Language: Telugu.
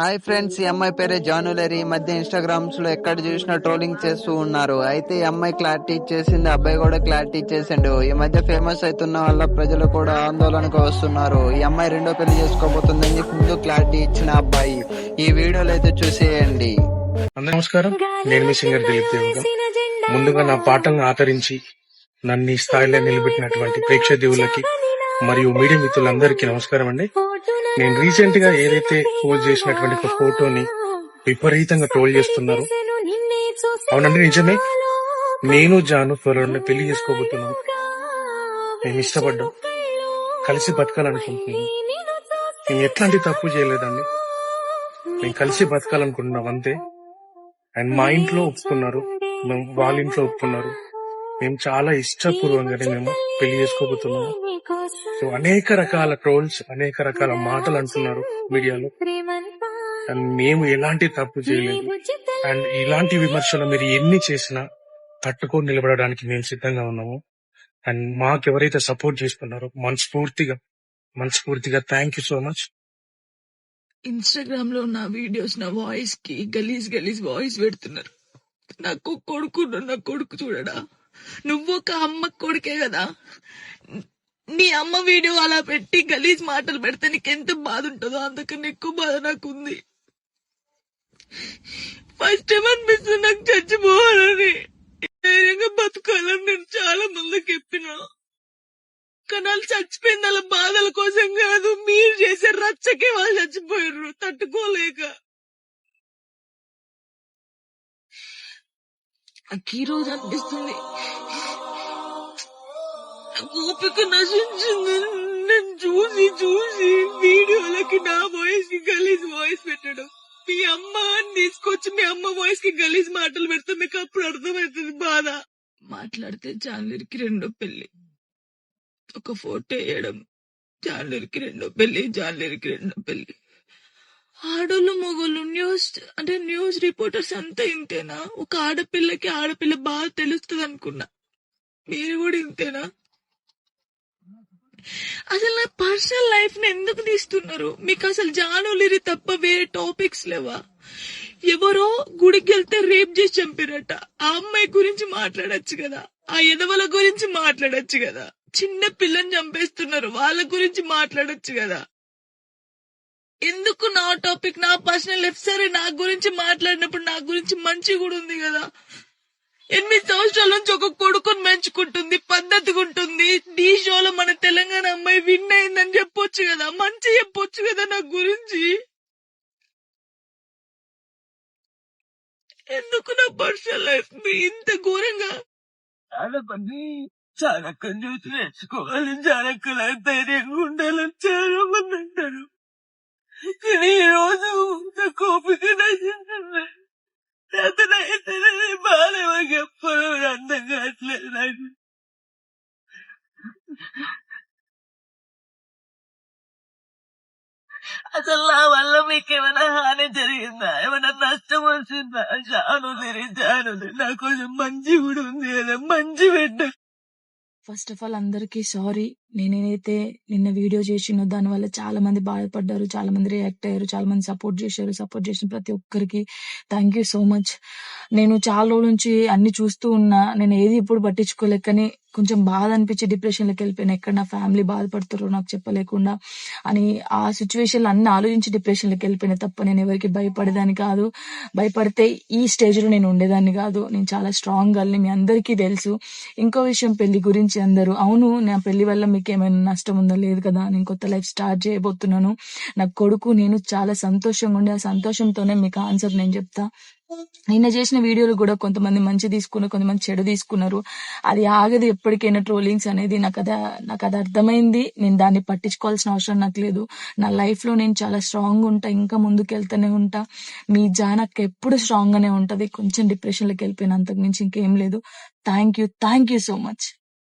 హాయ్ ఫ్రెండ్స్ ఈ అమ్మాయి పేరే జానులరి. ఈ మధ్య ఇన్స్టాగ్రామ్స్లో ఎక్కడ చూసినా ట్రోలింగ్ చేస్తూ ఉన్నారు. అయితే ఈ అమ్మాయి క్లారిటీ ఇచ్చేసింది అబ్బాయి కూడా క్లారిటీ ఇచ్చేసిండు. ఈ మధ్య ఫేమస్ అవుతున్న వల్ల ప్రజలు కూడా ఆందోళనకు వస్తున్నారు. ఈ అమ్మాయి రెండో పెళ్ళి చేసుకోబోతుందని చెప్పి ముందు క్లారిటీ ఇచ్చిన అబ్బాయి. ఈ వీడియోలో అయితే చూసేయండి. అందరూ నమస్కారం. నేను మీ సింగర్ దిలీప్ ముందుగా నా పాటలను ఆదరించి నన్ను ఈ స్థాయిలో నిలబెట్టినటువంటి ప్రేక్షదేవులకి మరియు మీడియా మిత్రులందరికీ నమస్కారం అండి. నేను రీసెంట్గా ఏదైతే పోస్ట్ చేసినటువంటి ఒక ఫోటోని విపరీతంగా ట్రోల్ చేస్తున్నారు. అవునండి నిజమే. నేను జాను త్వరలో పెళ్ళి చేసుకోబోతున్నాను. మేము ఇష్టపడ్డాం. కలిసి బతకాలనుకుంటున్నాను. నేను ఎట్లాంటి తప్పు చేయలేదండి. మేము కలిసి బతకాలనుకుంటున్నాం అంతే. అండ్ మా ఇంట్లో ఒప్పుకున్నారు. వాళ్ళ ఇంట్లో ఒప్పుకున్నారు. మేము చాలా ఇష్టపూర్వకంగానే మేము పెళ్ళి చేసుకోబోతున్నాము సో అనేక రకాల ట్రోల్స్ అనేక రకాల మాటలు అంటున్నారు మీడియాలో. అండ్ మేము ఎలాంటి తప్పు చేయలేదు. అండ్ ఇలాంటి విమర్శలు మీరు ఎన్ని చేసినా తట్టుకొని నిలబడడానికి మేము సిద్ధంగా ఉన్నాము. అండ్ మాకు ఎవరైతే సపోర్ట్ చేస్తున్నారో మనస్ఫూర్తిగా మనస్ఫూర్తిగా థ్యాంక్ యూ సో మచ్ ఇన్స్టాగ్రామ్లో నా వీడియోస్ నా వాయిస్కి గలీజ్ గలీజ్ వాయిస్ పెడుతున్నారు. నాకు కొడుకు నా కొడుకు చూడడా? నువ్వు ఒక అమ్మ కొడుకే కదా. నీ అమ్మ వీడియో అలా పెట్టి గలీజ్ మాటలు పెడితే నీకు ఎంత బాధ ఉంటుందో అంతకన్నా ఎక్కువ బాధ నాకు ఉంది ఫస్ట్ టైం అనిపిస్తుంది నాకు చచ్చిపోవాలని? ధైర్యంగా బతకాలని నేను చాలా మందికి చెప్పినా కానీ వాళ్ళు చచ్చిపోయింది వాళ్ళ బాధల కోసం కాదు మీరు చేసే రచ్చకే వాళ్ళు చచ్చిపోయారు తట్టుకోలేక. నాకు ఈ రోజు అనిపిస్తుంది ఓపిక నశించింది నేను చూసి చూసి వీడియోలకి నా వాయిస్కి గలీజ్ వాయిస్ పెట్టడం మీ అమ్మ అని తీసుకొచ్చి మీ అమ్మ వాయిస్కి గలీజ్ మాటలు పెడితే మీకు అప్పుడు అర్థమవుతుంది బాధ మాట్లాడితే జాన్లరికి రెండో పెళ్ళి ఒక ఫోటో వేయడం జాన్లరికి రెండో పెళ్ళి జాన్లరికి రెండో పెళ్ళి ఆడోళ్ళు మొగోళ్ళు న్యూస్ అంటే న్యూస్ రిపోర్టర్స్ అంతా ఇంతేనా? ఒక ఆడపిల్లకి ఆడపిల్ల బాగా తెలుస్తుంది అనుకున్నా మీరు కూడా ఇంతేనా? అసలు నా పర్సనల్ లైఫ్ని ఎందుకు తీస్తున్నారు? మీకు అసలు జానులిరి తప్ప వేరే టాపిక్స్ లేవా? ఎవరో గుడికి వెళ్తే రేప్ చేసి చంపారట. ఆ అమ్మాయి గురించి మాట్లాడచ్చు కదా. ఆ ఎదవల గురించి మాట్లాడచ్చు కదా. చిన్న పిల్లని చంపేస్తున్నారు. వాళ్ళ గురించి మాట్లాడచ్చు కదా. ఎందుకు నా టాపిక్ నా పర్సనల్ లైఫ్ సరే నా గురించి మాట్లాడినప్పుడు నా గురించి మంచి కూడా ఉంది కదా. ఎనిమిది సంవత్సరాల నుంచి ఒక కొడుకుని మెంచుకుంటుంది పద్ధతిగా ఉంటుంది. ఢీ షోలో మన తెలంగాణ అమ్మాయి విన్ అయిందని చెప్పొచ్చు కదా. మంచి చెప్పొచ్చు కదా నా గురించి? ఎందుకు నా పర్సనల్ లైఫ్ ఇంత ఘోరంగా? చాలా మంది నేర్చుకోవాలి. చాలా ధైర్యంగా ఉండాలని చాలా కానీ ఈ రోజు నాకు ఓపిక నశించింది అయితే అర్థం కావట్లేదు నాకు అసలు నా వల్ల మీకు ఏమైనా హాని జరిగిందా ఏమైనా నష్టం వచ్చిందా జాను జాను నా కొంచెం మంచి కూడా ఉంది కదా మంచి బిడ్డ ఫస్ట్ ఆఫ్ ఆల్ అందరికీ సారీ నేనేదైతే నిన్న వీడియో చేసినో దాని వల్ల చాలా మంది బాధపడ్డారు చాలా మంది రియాక్ట్ అయ్యారు చాలా మంది సపోర్ట్ చేశారు సపోర్ట్ చేసిన ప్రతి ఒక్కరికి థ్యాంక్ యూ సో మచ్ నేను చాలా రోజుల నుంచి అన్ని చూస్తూ ఉన్నా నేను ఏది ఇప్పుడు పట్టించుకోలేక కానీ కొంచెం బాధ అనిపించి డిప్రెషన్లోకి వెళ్ళిపోయినా ఎక్కడ నా ఫ్యామిలీ బాధపడుతారో నాకు చెప్పలేకుండా అని ఆ సిచ్యువేషన్లు అన్ని ఆలోచించి డిప్రెషన్లోకి వెళ్ళిపోయినా తప్ప నేను ఎవరికి భయపడేదాన్ని కాదు. భయపడితే ఈ స్టేజ్లో నేను ఉండేదాన్ని కాదు. నేను చాలా స్ట్రాంగ్ గర్ల్ని మీ అందరికీ తెలుసు. ఇంకో విషయం పెళ్ళి గురించి అందరూ అవును నా పెళ్ళి వల్ల మీకు ఏమైనా నష్టం ఉందో? లేదు కదా నేను కొత్త లైఫ్ స్టార్ట్ చేయబోతున్నాను. నా కొడుకు నేను చాలా సంతోషంగా ఉండే. ఆ సంతోషంతోనే మీకు ఆన్సర్ నేను చెప్తా. నిన్న చేసిన వీడియోలు కూడా కొంతమంది మంచి తీసుకున్నారు కొంతమంది చెడు తీసుకున్నారు. అది ఆగదు ఎప్పటికైనా ట్రోలింగ్స్ అనేది. నాకు అది నాకు అది అర్థమైంది. నేను దాన్ని పట్టించుకోవాల్సిన అవసరం నాకు లేదు. నా లైఫ్లో నేను చాలా స్ట్రాంగ్ ఉంటా. ఇంకా ముందుకు వెళ్తూనే ఉంటా. మీ జానక్ ఎప్పుడు స్ట్రాంగ్ గానే ఉంటది. కొంచెం డిప్రెషన్లోకి వెళ్ళిపోయిన అంతకు మించి ఇంకేం లేదు. Thank you thank you so much.